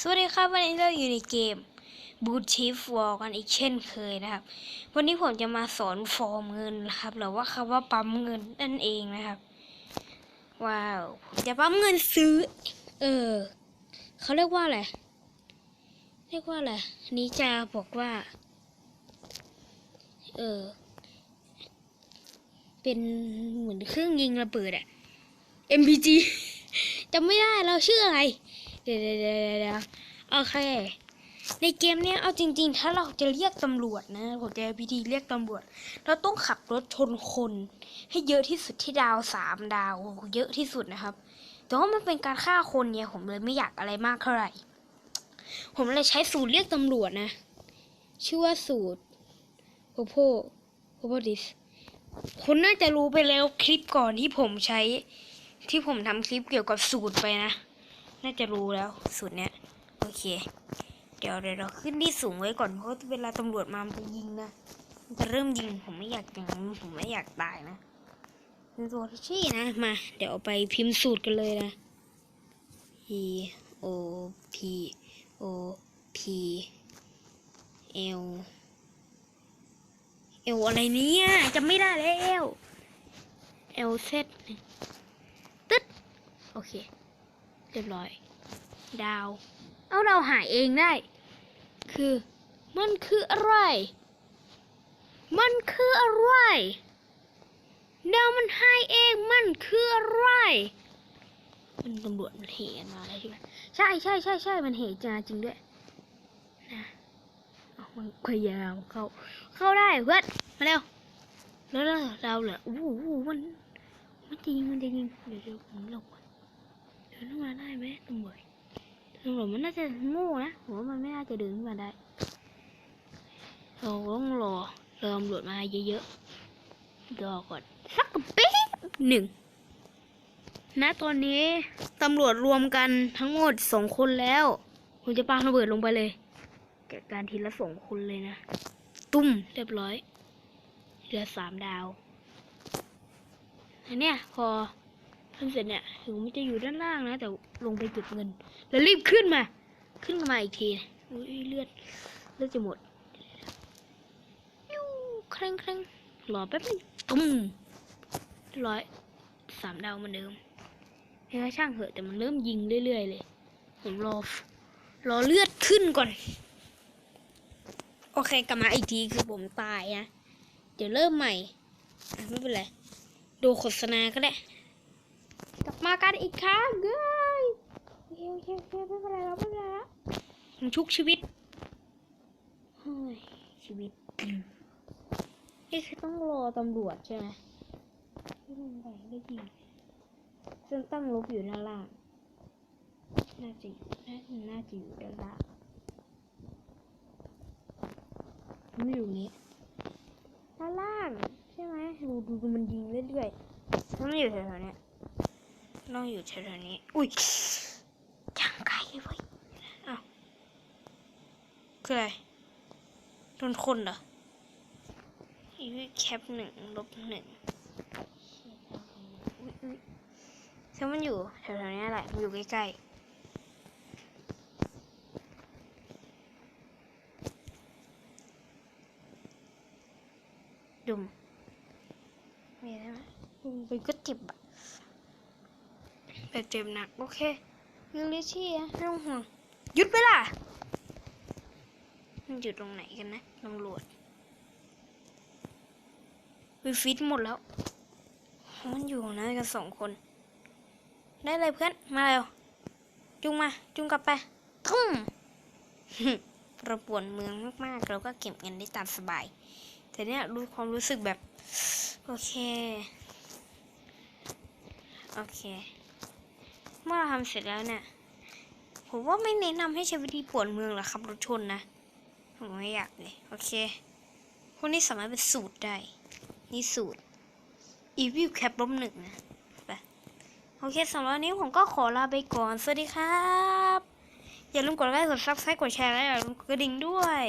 สวัสดีครับวันนี้เราอยู่ในเกม Boot Chief War กันอีกเช่นเคยนะครับ วันนี้ผมจะมาสอนฟอร์มเงินนะครับหรือว่าคำว่าปั๊มเงินนั่นเองนะครับ ว้าวผมจะปั๊มเงินซื้อ เออเขาเรียกว่าอะไรเรียกว่าอะไรนนี้จะบอกว่า เออเป็นเหมือนเครื่องยิงระเบิดอะ MPG จำไม่ได้เราชื่ออะไร เดี๋ยวเดี๋ยวเดี๋ยวเดี๋ยวโอเค ในเกมเนี้ยเอาจริง ๆ ถ้าเราจะเรียกตำรวจนะผมจะพิธีเรียกตำรวจ เราต้องขับรถชนคน ให้เยอะที่สุดที่ดาวสามดาวเยอะที่สุดนะครับ แต่ว่ามันเป็นการฆ่าคนเนี่ยผมเลยไม่อยากอะไรมากเท่าไหร่ ผมเลยใช้สูตรเรียกตำรวจนะ ชื่อว่าสูตรโพโพโพโพดิสคุณน่าจะรู้ไปแล้วคลิปก่อนที่ผมใช้ที่ผมทำคลิปเกี่ยวกับสูตรไปนะ น่าจะรู้แล้วสูตรเนี้ยโอเค เดี๋ยวเดี๋ยวเราขึ้นที่สูงไว้ก่อนเพราะเวลาตำรวจมามันจะยิงนะมันจะเริ่มยิงผมไม่อยากยิงผมไม่อยากตายนะเป็นตัวที่นะมา เดี๋ยวไปพิมพ์สูตรกันเลยนะ E O P O P L L อะไรเนี่ยจำไม่ได้แล้ว L Z ตึ๊ดโอเค รียบร้อย ดาว เอาเราหาเองได้ คือ มันคืออะไร มันคืออะไร ดาวมันหายเอง มันคืออะไรมันตำรวจมันเหมาแล้วใช่ไหมใช่ใช่ใช่ใช่มันเหจาจริงด้วยนะเอามันพยายามเข้า เข้าได้เพื่อนมาเร็วแล้วเราเราเหรออู้หูมันมันจะยิงมันจะยิงเดี๋ยวเดี๋ยวผมหลบก่อน เดินขึ้นมาได้ไหมตำรวจตำรวจมันน่าจะโง่นะผมว่ามันไม่น่าจะเดินขึ้นมาได้เราต้องรอรอตำรวจมาเยอะๆรอก่อนสักปีหนึ่งณตอนนี้ตำรวจรวมกันทั้งหมดสองคนแล้วผมจะปาระเบิดลงไปเลยแกะการทีละสองคนเลยนะ ตุ้มเรียบร้อยเหลือสามดาวอันเนี้ยพอ ทำเสร็จเนี่ยถึงมันจะอยู่ด้านล่างนะ แต่ลงไปเก็บเงิน แล้วรีบขึ้นมา ขึ้นมาอีกทีอุ้ยเลือดเลือดจะหมดยูเคร่งเคร่งรอแป๊บนึงตุ้มร้อยสามดาวเหมือนเดิมเฮ้ยช่างเหอะแต่มันเริ่มยิงเรื่อยๆเลยผมรอรอเลือดขึ้นก่อน โอเคกลับมาอีกทีคือผมตายนะเดี๋ยวเริ่มใหม่ไม่เป็นไรดูโฆษณาก็ได้ มากันอีกครั้งเย้ยโอเคโอเคโอเคไม่เป็นไรแล้วไม่เป็นไรแล้วผมชุกชีวิตเฮ้ยชีวิตนี่คือต้องรอตำรวจใช่ไหมไม่ลงไปได้ยิงซึ่งตั้งลบอยู่ด้านล่างน่าจะน่าน่าจะอยู่ด้านล่างไม่อยู่นี้ด้านล่างใช่ไหมดูดูดูมันยิงเรื่อยๆต้องอยู่แถวๆเนี้ย ต้องอยู่แถวๆนี้ อุ้ยย่างไกลเว้ยอ้าวคืออะไรโดนคนเหรออีวิแคปหนึ่งลบหนึ่งอุ้ยอุ้ยถ้ามันอยู่แถวๆเนี้ยแหละมันอยู่ใกล้ๆดุมมีอะไรไหมดุมไปก็เจ็บอะ แต่เจ็บหนัก โอเคยังลิชี่อะไม่ต้องห่วงหยุดไปล่ะ มันอยู่ตรงไหนกันนะตำรวจวิฟิตหมดแล้ว มันอยู่นะกันสองคน ได้เลยเพื่อน มาเร็ว จุงมา จุงกลับไปทุ่มเราปวดเมืองมากๆ เราก็เก็บเงินได้ตามสบาย แต่เนี้ยรู้ความรู้สึกแบบ โอเค โอเค เมื่อเราทำเสร็จแล้วเนี่ย ผมว่าไม่แนะนำให้ใช้วิธีปวดเมืองหรอกขับรถชนนะ ผมไม่อยากเลย โอเค พวกนี้สามารถเป็นสูตรได้ นี่สูตร Evil Cap ลบหนึ่งนะไปโอเคสำหรับวันนี้ผมก็ขอลาไปก่อน สวัสดีครับ อย่าลืมกดไลค์ กดซับสไครต์กดแชร์และอย่าลืมกดกระดิ่งด้วย